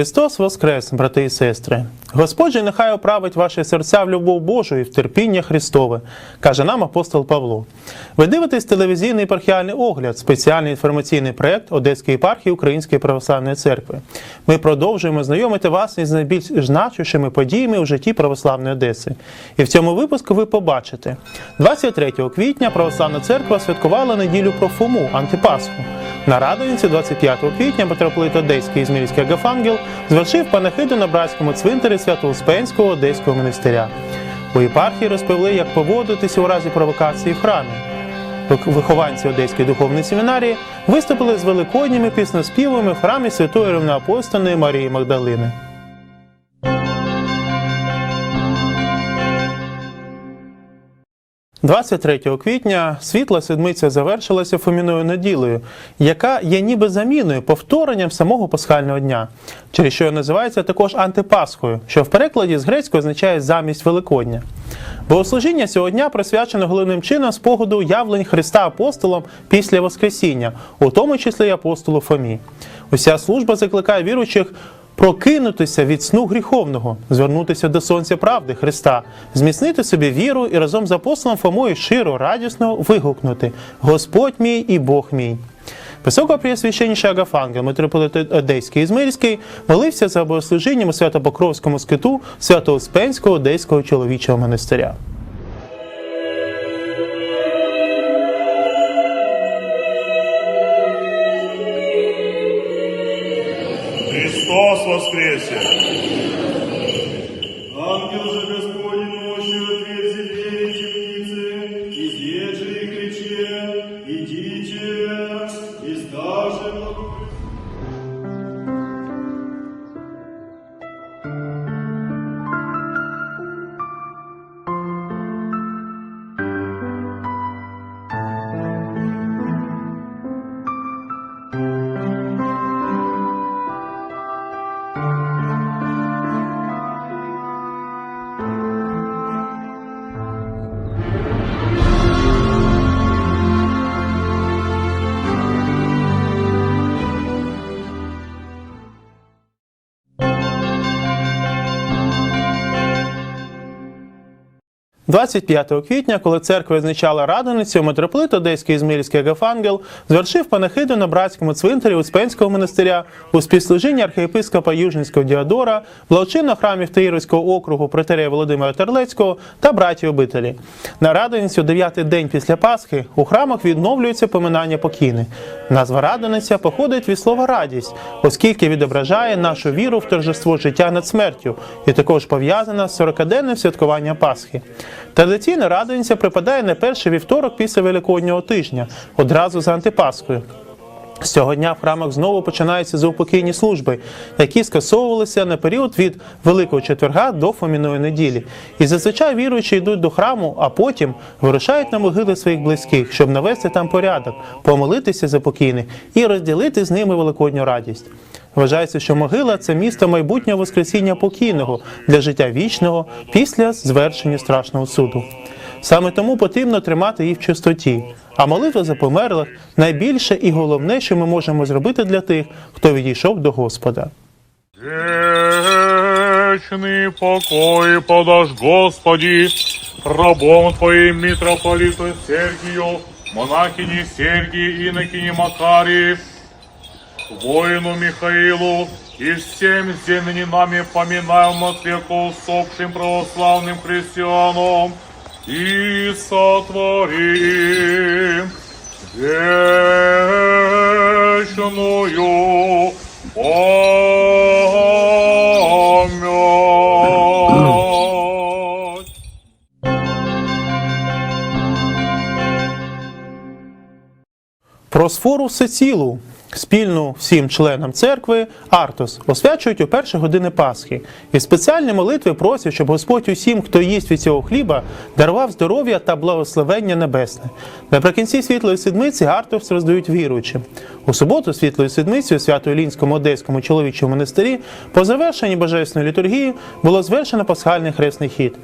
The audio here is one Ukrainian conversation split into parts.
Христос Воскрес, брати і сестри! Господь же нехай оправить ваші серця в любов Божу і в терпіння Христове, каже нам апостол Павло. Ви дивитесь телевізійний епархіальний огляд, спеціальний інформаційний проєкт Одеської єпархії Української православної церкви. Ми продовжуємо знайомити вас із найбільш значущими подіями у житті православної Одеси. І в цьому випуску ви побачите: 23 квітня Православна церква святкувала неділю про Фому Антипасху. На Радониці 25 квітня митрополит Одеський Ізмірський Агафангел звершив панахиду на братському цвинтарі Свято-Успенського Одеського монастиря. У єпархії розповіли, як поводитися у разі провокації в храмі. Вихованці Одеської духовної семінарії виступили з великодніми пісноспівами в храмі Святої Рівноапостольної Марії Магдалини. – 23 квітня світла седмиця завершилася Фоміною неділею, яка є ніби заміною, повторенням самого пасхального дня, через що називається також антипасхою, що в перекладі з грецької означає замість Великодня. Богослужіння цього дня присвячено головним чином спогаду явлень Христа апостолом після Воскресіння, у тому числі й апостолу Фомі. Уся служба закликає віруючих прокинутися від сну гріховного, звернутися до сонця правди Христа, зміцнити собі віру і разом з апостолом Фомою широ, радісно вигукнути Господь мій і Бог мій. Високопреосвященніший Агафангел, митрополит Одеський і Ізмирський, молився за богослужінням у Свято-Покровському скиту Свято-Успенського Одеського чоловічого монастиря. Христос воскресе! Ангел 25 квітня, коли церква відзначала Радоницю, митрополит Одеський Ізмірський Агафангел звершив панахиду на братському цвинтарі Успенського монастиря у співслужінні архієпископа Южницького Діадора, благочинно храмів Таїровського округу протерея Володимира Терлецького та браті обителі. На Радоницю, дев'ятий день після Пасхи, у храмах відновлюється поминання покійних. Назва Радониця походить від слова радість, оскільки відображає нашу віру в торжество життя над смертю і також пов'язана з 40-денним святкуванням Пасхи. Традиційно радується припадає на перший вівторок після Великоднього тижня, одразу за антипаскою. З цього дня в храмах знову починаються заупокійні служби, які скасовувалися на період від Великого четверга до Фоміної неділі. І зазвичай віруючі йдуть до храму, а потім вирушають на могили своїх близьких, щоб навести там порядок, помолитися за покійних і розділити з ними великодню радість. Вважається, що могила це місто майбутнього воскресіння покійного для життя вічного після звершення страшного суду. Саме тому потрібно тримати її в чистоті. А молитва за померлих найбільше і головне, що ми можемо зробити для тих, хто відійшов до Господа. Вечный покой подашь, Господи, рабом Твоим митрополиту Сергию, монахине Сергии, инокине Макарии, воину Михаилу и всем земными нами поминаем от века усопшим православным христианам и сотворим вечную память. Про сфору всецілу, спільну всім членам церкви, Артос, освячують у перші години Пасхи. І спеціальні молитви просять, щоб Господь усім, хто їсть від цього хліба, дарував здоров'я та благословення небесне. Наприкінці світлої седмиці Артос роздають віруючим. У суботу світлої седмиці у Свято-Ілінському Одеському чоловічому монастирі по завершенні божественної літургії було звершено пасхальний хресний хід.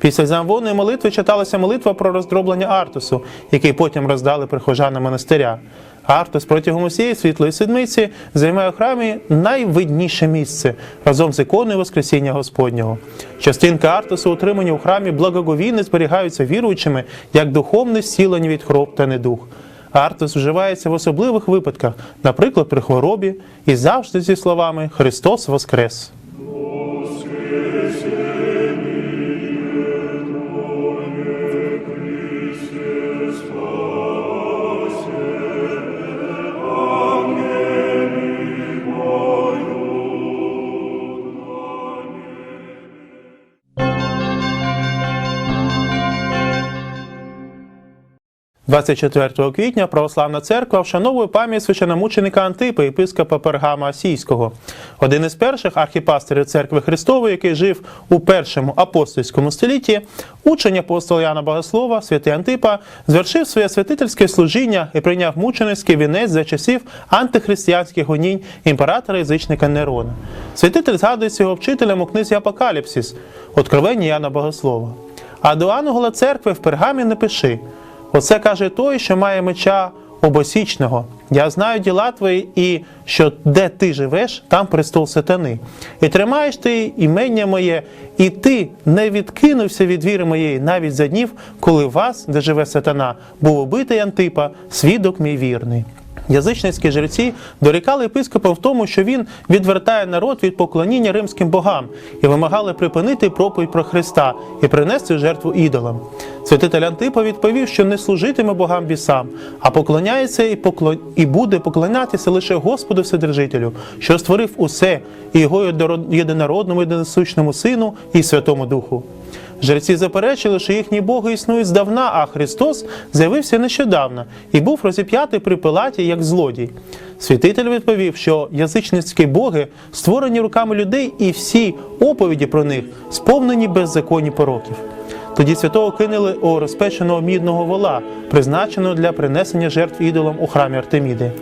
Після замвонної молитви читалася молитва про роздроблення Артосу, який потім роздали прихожанам монастиря. Артус протягом усієї світлої седмиці займає у храмі найвидніше місце разом з іконою Воскресіння Господнього. Частинки Артусу, утримані у храмі благоговійно зберігаються віруючими як духовне зцілення від хвороб та недух. Артус вживається в особливих випадках, наприклад, при хворобі, і завжди зі словами Христос Воскрес. – 24 квітня православна церква вшановує пам'ять священомученика Антипа, єпископа Пергама Асійського, один із перших архіпастерів церкви Христової, який жив у першому апостольському столітті. Учень апостола Яна Богослова, святий Антипа, звершив своє святительське служіння і прийняв мученицький вінець за часів антихристиянських гонінь імператора язичника Нерона. Святитель згадується його вчителем у книзі Апокаліпсис, Откровення Яна Богослова. А до ангела церкви в пергамі не пиши. Оце каже той, що має меча обосічного. Я знаю діла твої, і що де ти живеш, там престол сатани. І тримаєш ти імення моє, і ти не відкинувся від віри моєї навіть за днів, коли вас, де живе сатана, був убитий Антипа, свідок мій вірний. Язичницькі жреці дорікали єпископа в тому, що він відвертає народ від поклоніння римським богам і вимагали припинити проповідь про Христа і принести жертву ідолам. Святитель Антипа відповів, що не служитиме богам бісам, а поклоняється і, поклон... і буде поклонятися лише Господу Вседержителю, що створив усе і його єдинородному єдиносущному Сину і Святому Духу. Жреці заперечили, що їхні боги існують здавна, а Христос з'явився нещодавно і був розіп'ятий при Пилаті як злодій. Святитель відповів, що язичницькі боги створені руками людей, і всі оповіді про них сповнені беззаконні пороків. Тоді святого кинули у розпеченого мідного вола, призначеного для принесення жертв ідолам у храмі Артеміди.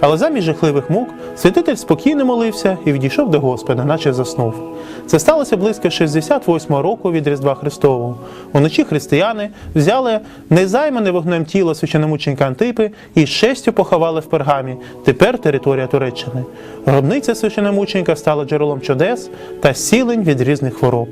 Але замість жахливих мук святитель спокійно молився і відійшов до Господа, наче заснув. Це сталося близько 68-го року від Різдва Христового. Уночі християни взяли незаймане вогнем тіло священомученика Антипи і з честю поховали в пергамі. Тепер територія Туреччини. Гробниця священомученика стала джерелом чудес та зцілень від різних хвороб.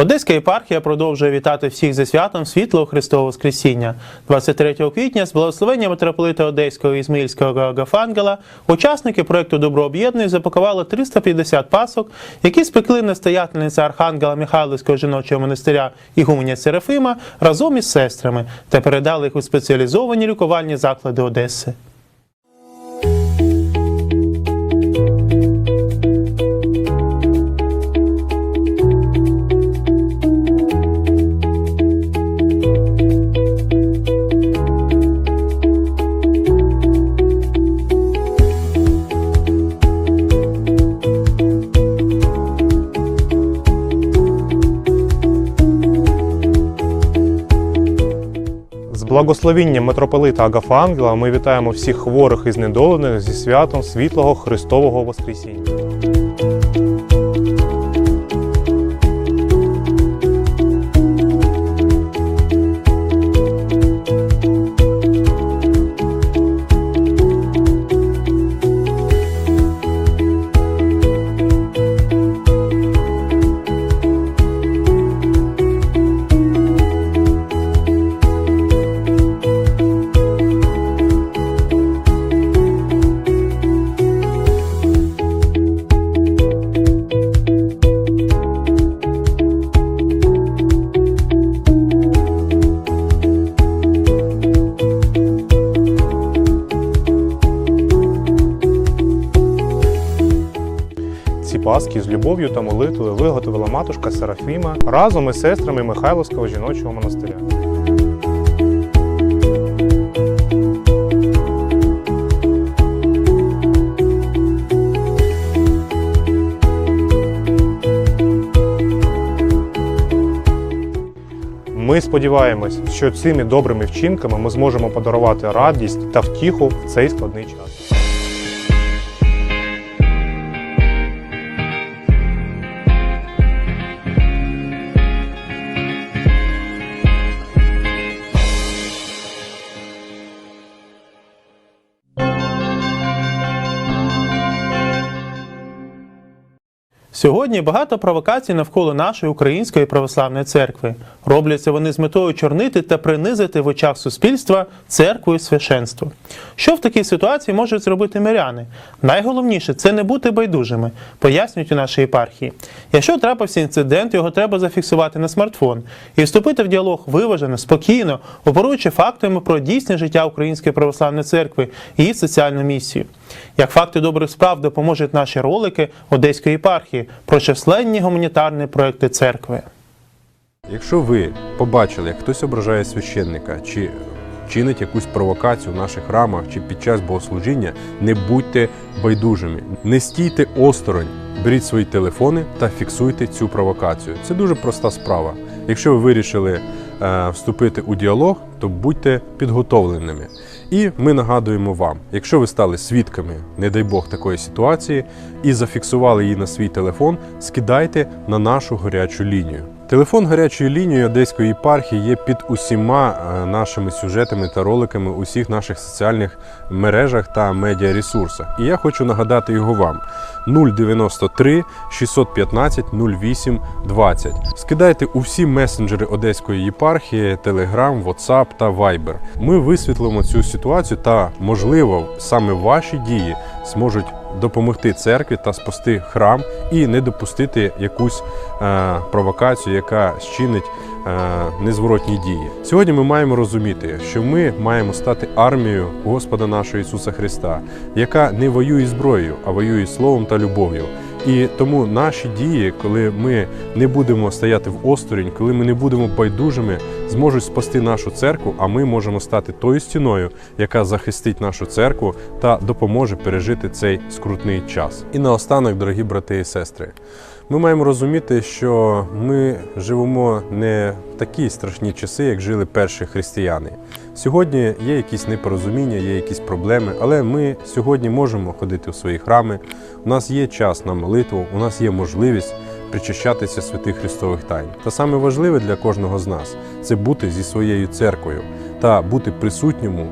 Одеська єпархія продовжує вітати всіх зі святом світлого Христового Воскресіння. 23 квітня з благословення митрополита Одеського і Ізмаїльського Агафангела учасники проекту Добро об'єднує запакували 350 пасок, які спекли настоятельниця Архангела Михайлівського жіночого монастиря Ігуменя Серафима разом із сестрами та передали їх у спеціалізовані лікувальні заклади Одеси. З благословінням митрополита Агафангела ми вітаємо всіх хворих і знедолених зі святом світлого Христового Воскресіння. Ці паски з любов'ю та молитвою виготовила матушка Серафіма разом із сестрами Михайловського жіночого монастиря. Ми сподіваємось, що цими добрими вчинками ми зможемо подарувати радість та втіху в цей складний час. Сьогодні багато провокацій навколо нашої української православної церкви. Робляться вони з метою чорнити та принизити в очах суспільства церкву і священство. Що в такій ситуації можуть зробити миряни? Найголовніше це не бути байдужими, пояснюють у нашій єпархії. Якщо трапився інцидент, його треба зафіксувати на смартфон і вступити в діалог виважено, спокійно, оперуючи фактами про дійсне життя Української православної церкви і її соціальну місію. Як факти добрих справ допоможуть наші ролики Одеської єпархії про численні гуманітарні проекти церкви. Якщо ви побачили, як хтось ображає священника чи чинить якусь провокацію в наших храмах чи під час богослужіння, не будьте байдужими, не стійте осторонь, беріть свої телефони та фіксуйте цю провокацію. Це дуже проста справа. Якщо ви вирішили е, вступити у діалог, то будьте підготовленими. І ми нагадуємо вам, якщо ви стали свідками, не дай Бог, такої ситуації, і зафіксували її на свій телефон, скидайте на нашу гарячу лінію. Телефон гарячої лінії Одеської єпархії є під усіма е, нашими сюжетами та роликами у всіх наших соціальних мережах та медіаресурсах. І я хочу нагадати його вам: 093 615 08 20. Скидайте у всі месенджери Одеської єпархії, Telegram, WhatsApp та Viber. Ми висвітлимо цю ситуацію та, можливо, саме ваші дії зможуть допомогти церкві та спасти храм і не допустити якусь е, провокацію, яка щинить е, незворотні дії. Сьогодні ми маємо розуміти, що ми маємо стати армією Господа нашого Ісуса Христа, яка не воює зброєю, а воює словом та любов'ю. І тому наші дії, коли ми не будемо стояти в осторонь, коли ми не будемо байдужими, зможуть спасти нашу церкву, а ми можемо стати тою стіною, яка захистить нашу церкву та допоможе пережити цей скрутний час. І наостанок, дорогі брати і сестри, ми маємо розуміти, що ми живемо не в такі страшні часи, як жили перші християни. Сьогодні є якісь непорозуміння, є якісь проблеми, але ми сьогодні можемо ходити в свої храми. У нас є час на молитву, у нас є можливість причащатися святих Христових тайн. Та саме важливе для кожного з нас це бути зі своєю церквою та бути присутньому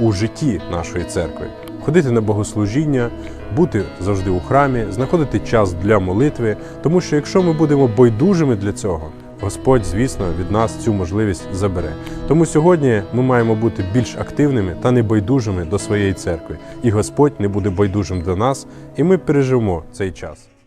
у житті нашої церкви, ходити на богослужіння, бути завжди у храмі, знаходити час для молитви, тому що якщо ми будемо байдужими для цього, Господь, звісно, від нас цю можливість забере. Тому сьогодні ми маємо бути більш активними та небайдужими до своєї церкви, і Господь не буде байдужим до нас, і ми переживемо цей час.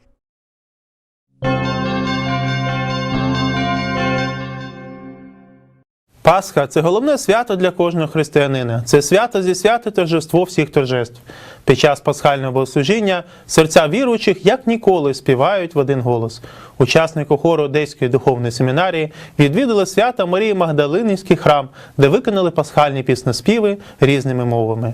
Пасха це головне свято для кожного християнина. Це свято зі свято торжество всіх торжеств. Під час пасхального богослужіння серця віруючих як ніколи співають в один голос. Учасники хору Одеської духовної семінарії відвідали свято Марії Магдалинівський храм, де виконали пасхальні піснеспіви різними мовами.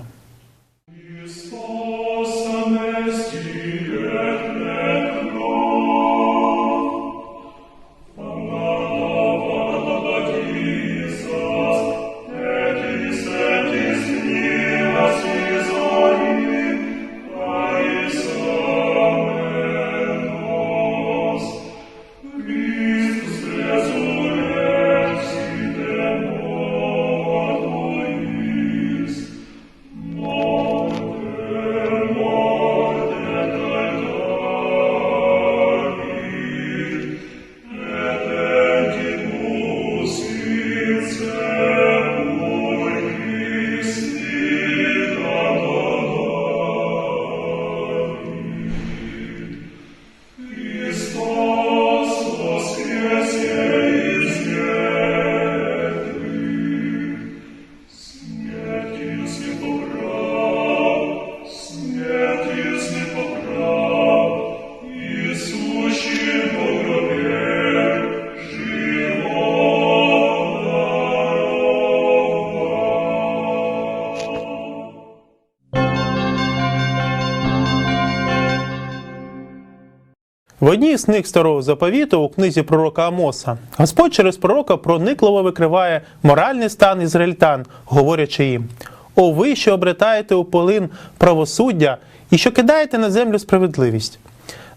В одній з книг старого заповіту у книзі пророка Амоса Господь через пророка проникливо викриває моральний стан ізраїльтан, говорячи їм: О, ви, що обретаєте у полин правосуддя і що кидаєте на землю справедливість.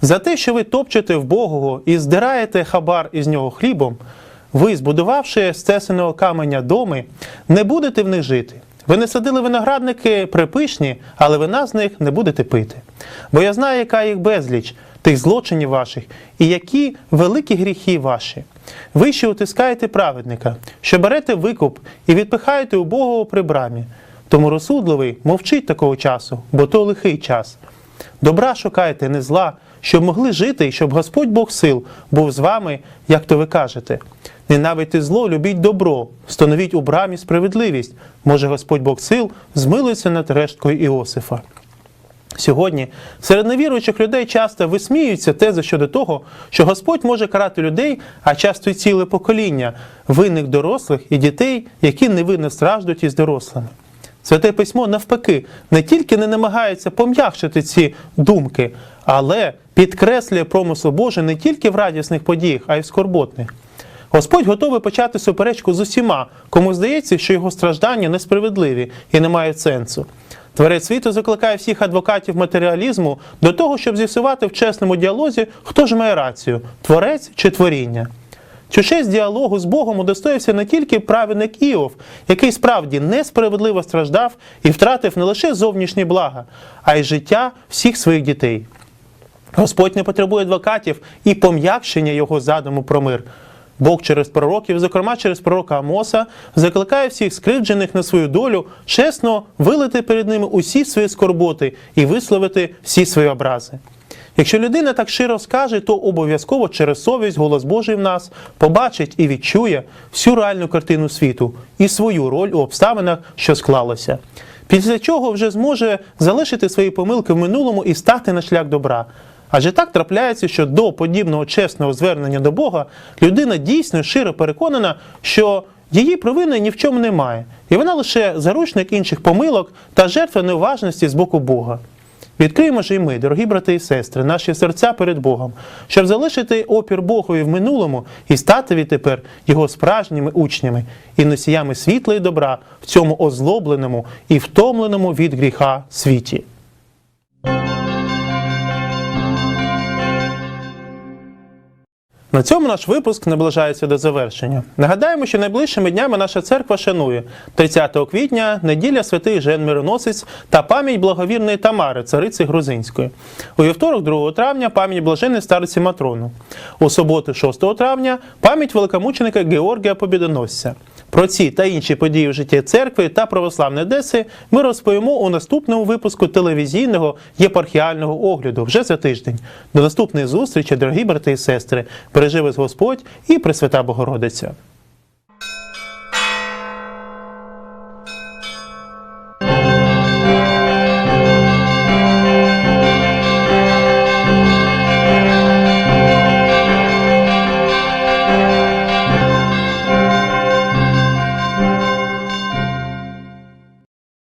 За те, що ви топчете в Богого і здираєте хабар із нього хлібом, ви, збудувавши з цесаного каменя доми, не будете в них жити. Ви не садили виноградники припишні, але вина з них не будете пити. Бо я знаю, яка їх безліч. Тих злочинів ваших, і які великі гріхи ваші. Ви ще утискаєте праведника, що берете викуп і відпихаєте убогого при брамі. Тому розсудливий мовчить такого часу, бо то лихий час. Добра шукайте, не зла, щоб могли жити і щоб Господь Бог сил був з вами, як то ви кажете. Ненавидьте зло, любіть добро, встановіть у брамі справедливість. Може Господь Бог сил змилується над решткою Іосифа. Сьогодні серед невіруючих людей часто висміюються тези щодо того, що Господь може карати людей, а часто й ціле покоління винних дорослих і дітей, які невинно страждуть із дорослими. Святе письмо навпаки не тільки не намагається пом'якшити ці думки, але підкреслює промисел Божий не тільки в радісних подіях, а й в скорботних. Господь готовий почати суперечку з усіма, кому здається, що його страждання несправедливі і не мають сенсу. Творець світу закликає всіх адвокатів матеріалізму до того, щоб з'ясувати в чесному діалозі, хто ж має рацію творець чи творіння. Цю честь діалогу з Богом удостоївся не тільки праведник Іов, який справді несправедливо страждав і втратив не лише зовнішні блага, а й життя всіх своїх дітей. Господь не потребує адвокатів і пом'якшення його задуму про мир. Бог через пророків, зокрема через пророка Амоса, закликає всіх скривджених на свою долю чесно вилити перед ними усі свої скорботи і висловити всі свої образи. Якщо людина так щиро скаже, то обов'язково через совість голос Божий в нас побачить і відчує всю реальну картину світу і свою роль у обставинах, що склалося. Після чого вже зможе залишити свої помилки в минулому і стати на шлях добра. Адже так трапляється, що до подібного чесного звернення до Бога людина дійсно щиро переконана, що її провини ні в чому немає, і вона лише заручник інших помилок та жертва неуважності з боку Бога. Відкриємо ж і ми, дорогі брати і сестри, наші серця перед Богом, щоб залишити опір Богові в минулому і стати відтепер його справжніми учнями і носіями світла і добра в цьому озлобленому і втомленому від гріха світі. На цьому наш випуск наближається до завершення. Нагадаємо, що найближчими днями наша церква шанує 30 квітня, неділя святий Жен Мироносець та пам'ять благовірної Тамари, цариці Грузинської. У вівторок, 2 травня, пам'ять блаженної стариці Матрону. У суботу, 6 травня, пам'ять великомученика Георгія Побідоносця. Про ці та інші події в житті церкви та православної Одеси ми розповімо у наступному випуску телевізійного єпархіального огляду вже за тиждень. До наступної зустрічі, дорогі брати і сестри. Вас Господь і Пресвята Богородиця.